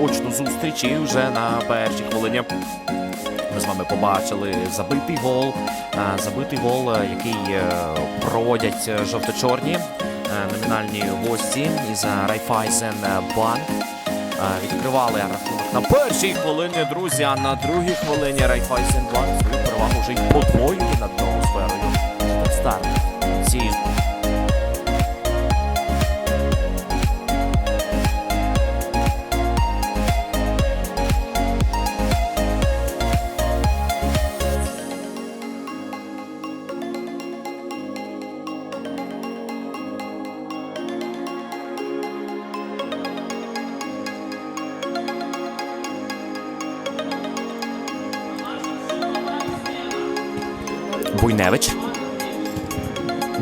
очну зустріч і вже на першій хвилині. Ми з вами побачили забитий гол. Е, Забитий гол, е, який е, проводять жовто-чорні номінальні гості із Райфайзен Банк. Відкривали рахунок на першій хвилині, друзі, а на другій хвилині Райфайзен Банк свою перевагу вже й подвоює над сферою. Старт. Ці Буйневич.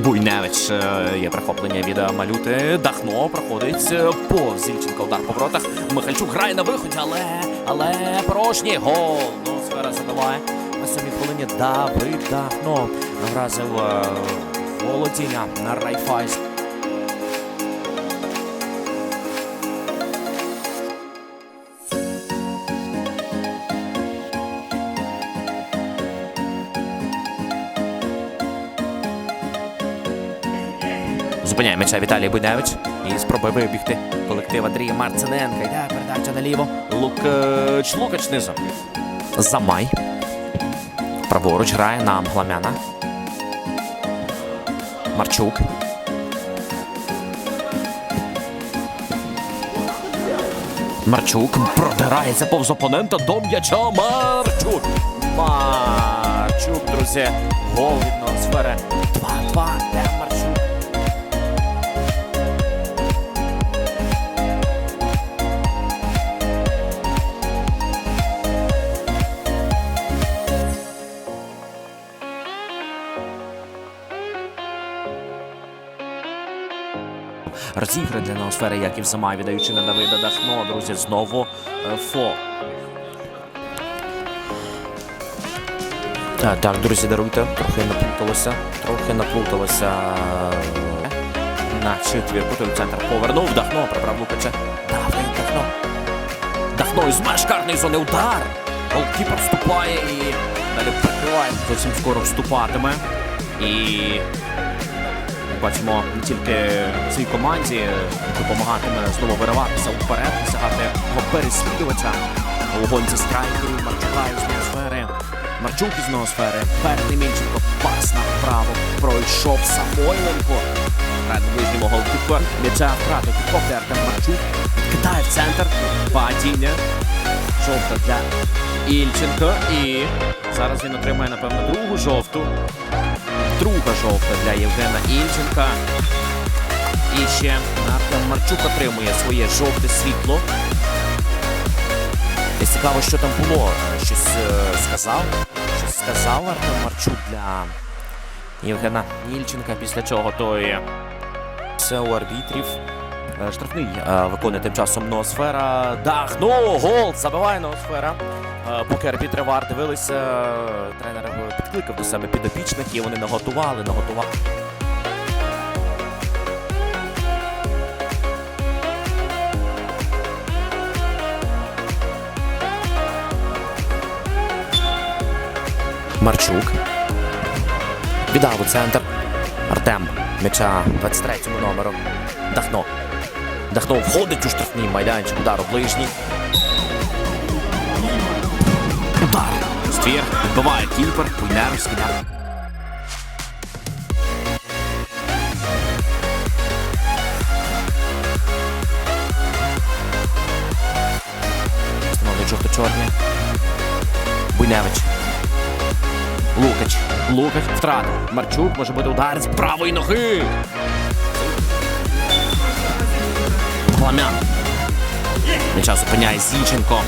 Буйневич е, є прихоплення від е, малюти. Дахно проходить по повз Зільченко. Удар по воротах. Михальчук грає на виході, але але порожній гол. Ну, сфера забиває. На самій хвилині Давид Дахно вразив е, володіння на Райфайз. Зупиняє м'яча Віталій Буйневич. І спробує вибігти колектив Андрія Марциненка. Йде передача наліво. Лукач. Лукач низом. Замай. Праворуч грає на Гламяна. Марчук. Марчук продирається повз опонента до м'яча. Марчук. Марчук, друзі. Гол від Ноосфери. 2-2. Де Марчук? Розігри для ноосфери, як і в Замай, віддаючи на Давида Дахно. Друзі, знову е, фо. Так, так, друзі, даруйте. Трохи наплуталося. Трохи наплуталося. е, На четвірку той центр повернув. Дахно, прибрав Лукача. Давид Дахно. Дахно із меж зони удар. Голкіпер вступає і далі прикриває. Зовсім скоро вступатиме. І бачимо тільки цій команді допомагатиме знову вириватися вперед, досягати його переслідувача у гонці страйкерів Марчука із ноосфери. Марчук із ноосфери. Перний Мінченко пас направо. Пройшов Самойленко. На ближньому голкіпер. М'яча втратив підхоплює Артем Марчук. Кидає в центр. Падіння. Жовта для Ільченко. І зараз він отримає, напевно, другу жовту. Друга жовта для Євгена Ільченка. І ще Артем Марчук отримує своє жовте світло. Десь цікаво, що там було. Щось е, сказав. Щось сказав Артем Марчук для Євгена Ільченка, після чого той все у арбітрів. Е, Штрафний е, виконує тим часом Ноосфера. Дах, ну, гол! Забиває Ноосфера. Е, Поки арбітри ВАР дивилися, тренер підкликав до себе підопічних і вони наготували, наготували. Марчук. Віддав у центр. Артем. М'яча 23-му номеру. Дахно. Дахно входить у штрафний майданчик. Удар у ближній. Удар. Ствір. Відбиває кіпер. Пульнер скидав. Встановлюють жовто-чорні. Буйневич. Лукач. Лукач втратив. Марчук може бути удар з правої ноги. Гламян. М'яча зупиняє Зінченко.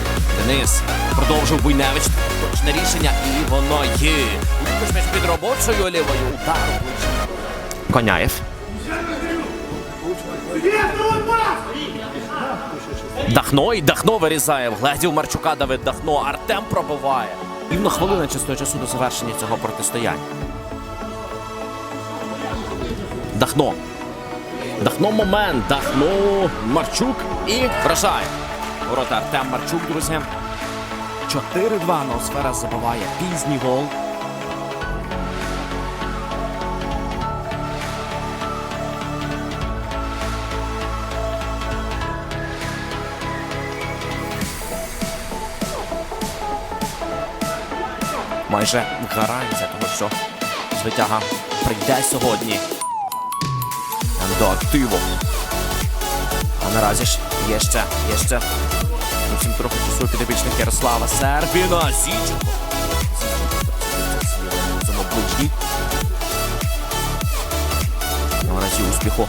Денис продовжив Буйневич. Точне рішення. І воно є. Лукаш між під робочою лівою. Удар. Коняєв. Дахно і Дахно вирізає. Вгледів Марчука Давид Дахно. Артем пробиває. Рівно хвилина чистого часу до завершення цього протистояння. Дахно. Дахно момент. Дахно Марчук і вражає. Ворота Артем Марчук, друзі. 4-2 Ноосфера забиває пізній гол. Майже гарантія того, що звитяга прийде сьогодні. До активу. А наразі ж є ще, є ще. Зовсім трохи часу підопічних Ярослава Сербіна. Зінченко. Самобличні. Наразі успіху